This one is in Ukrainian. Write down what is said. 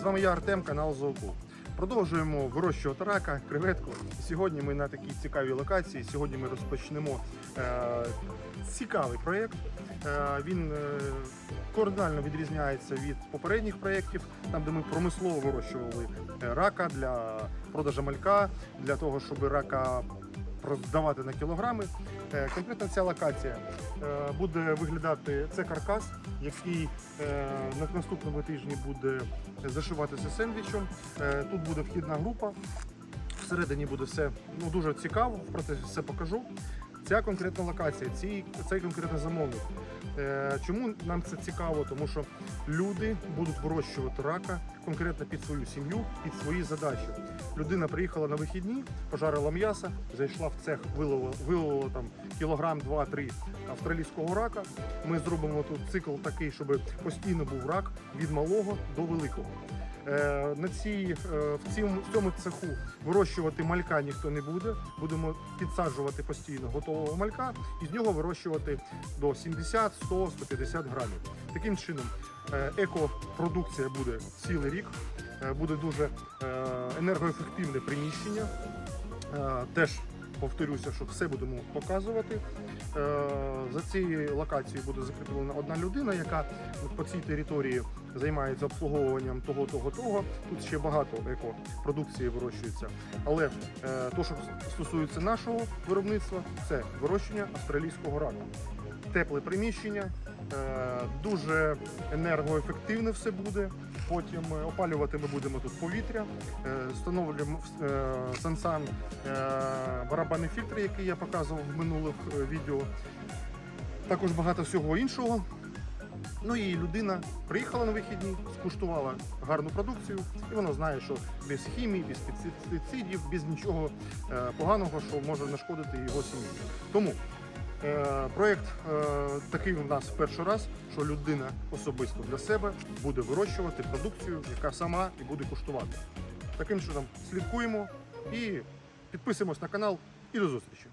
З вами я Артем, канал Зоокул. Продовжуємо вирощувати рака, креветку. Сьогодні ми на такій цікавій локації. Сьогодні ми розпочнемо е, цікавий проєкт. Е, він е, кардинально відрізняється від попередніх проєктів, там де ми промислово вирощували е, рака для продажу малька, для того, щоб рака продавати на кілограми. Е, Конкретно ця локація е, буде виглядати це каркас, який е, на наступному тижні буде зашиватися сендвічем. Тут буде вхідна група. Всередині буде все ну, дуже цікаво, в процесі все покажу. Ця конкретна локація, цей, цей конкретний замовник. Е, чому нам це цікаво? Тому що люди будуть вирощувати рака конкретно під свою сім'ю, під свої задачі. Людина приїхала на вихідні, пожарила м'ясо, зайшла в цех, виловила, виловила там кілограм, два-три австралійського рака. Ми зробимо тут цикл такий, щоб постійно був рак від малого до великого. Е, На цій, е, в, цьому, в цьому цеху вирощувати малька ніхто не буде. Будемо підсаджувати постійно готового малька і з нього вирощувати до 70, 100, 150 грамів. Таким чином, е, екопродукція буде цілий рік, буде дуже енергоефективне приміщення. Теж повторюся, що все будемо показувати. Е, За цією локацією буде закріплена одна людина, яка по цій території займається обслуговуванням того, того, того. Тут ще багато екопродукції вирощується. Але е, то, що стосується нашого виробництва, це вирощення австралійського раку. Тепле приміщення, е, дуже енергоефективне все буде. Потім е, опалювати ми будемо тут повітря, е, встановлюємо е, Sansan е, барабанний фільтр, який я показував в минулих відео. Також багато всього іншого. Ну і людина приїхала на вихідні, скуштувала гарну продукцію, і вона знає, що без хімії, без пестицидів, без нічого поганого, що може нашкодити його сім'ї. Тому проєкт е, такий у нас в перший раз, що людина особисто для себе буде вирощувати продукцію, яка сама і буде куштувати. Таким чином слідкуємо і підписуємось на канал. І до зустрічі!